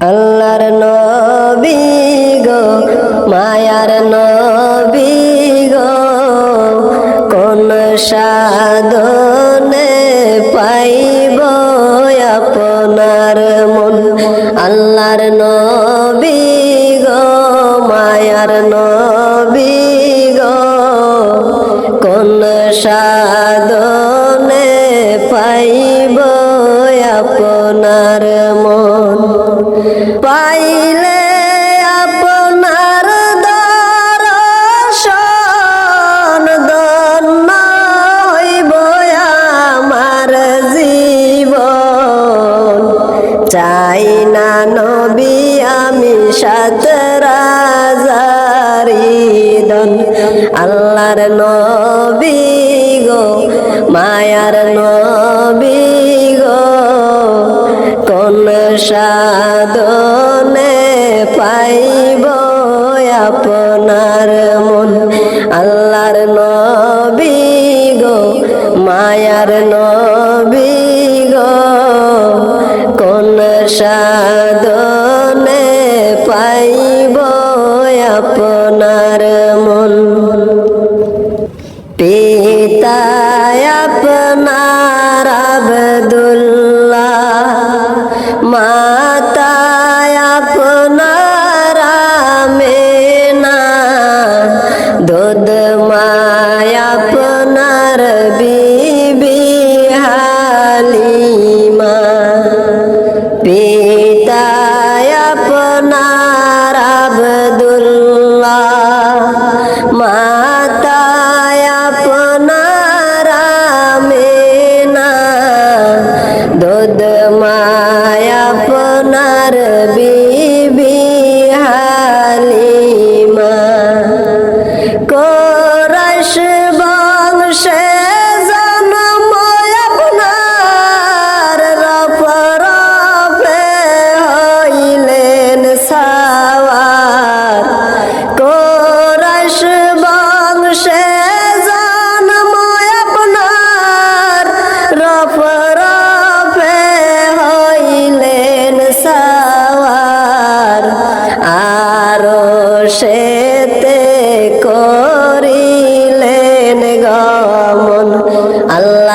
আল্লাহর নবী গো, মায়ার নবী গো, কোন সাধনে পাইব আপনার মন? আল্লাহর নবী গো, মায়ার নবী মায়ার নবী গো মায়ার নবী গো কোন সাদ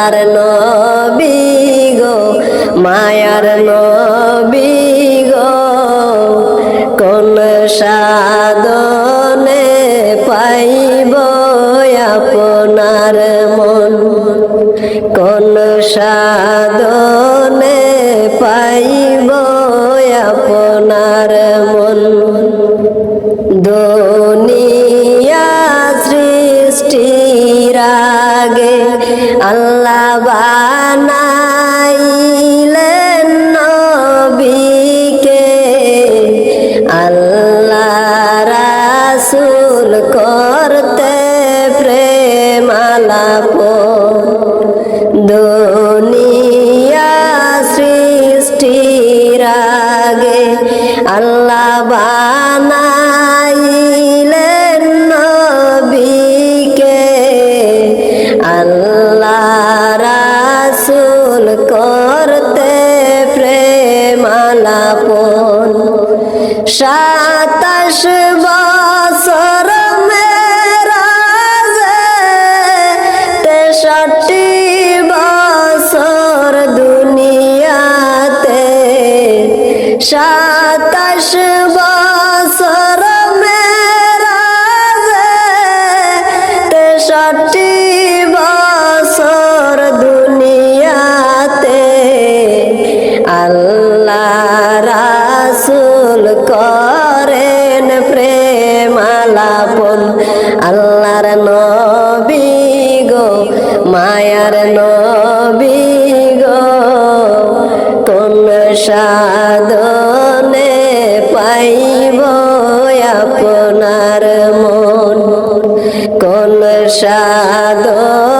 মায়ার নবী গো, মায়ার নবী গো, কোন সাদনে পাইব আপনার মন? কোন সাধনে পাইব আপনার মন আল্লাহ রাসুল করেন প্রেমালাপন। আল্লাহর নবী গো, মায়ার নবী গো কোন সাধনে পাইব আপনার মন। কোন সাধন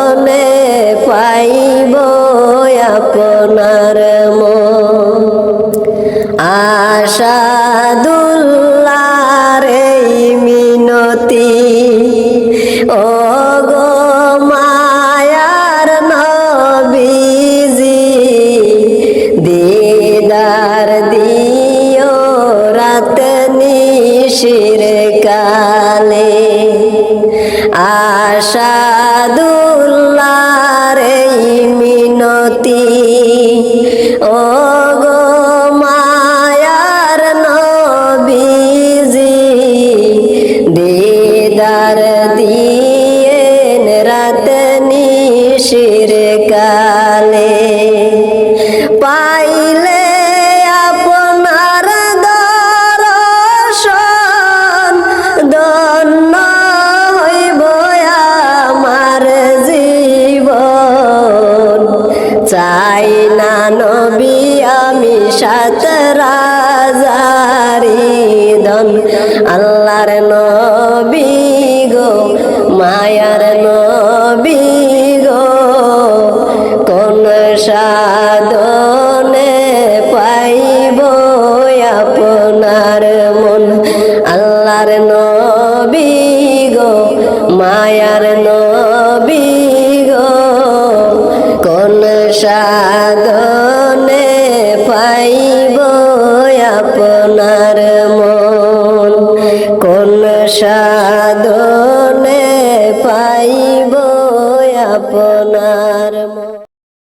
শিরে কালে আশাদুল্লার মিনতি। ও গো মায়ার নবীজি দিদার দিয়েন রাত নিশির কালে। পাইলে আমি সাত রাজারি দন আল্লাহর নবী গো, মায়ার নবী গো, কোন সাধনে পাইব আপনার মন? আপনার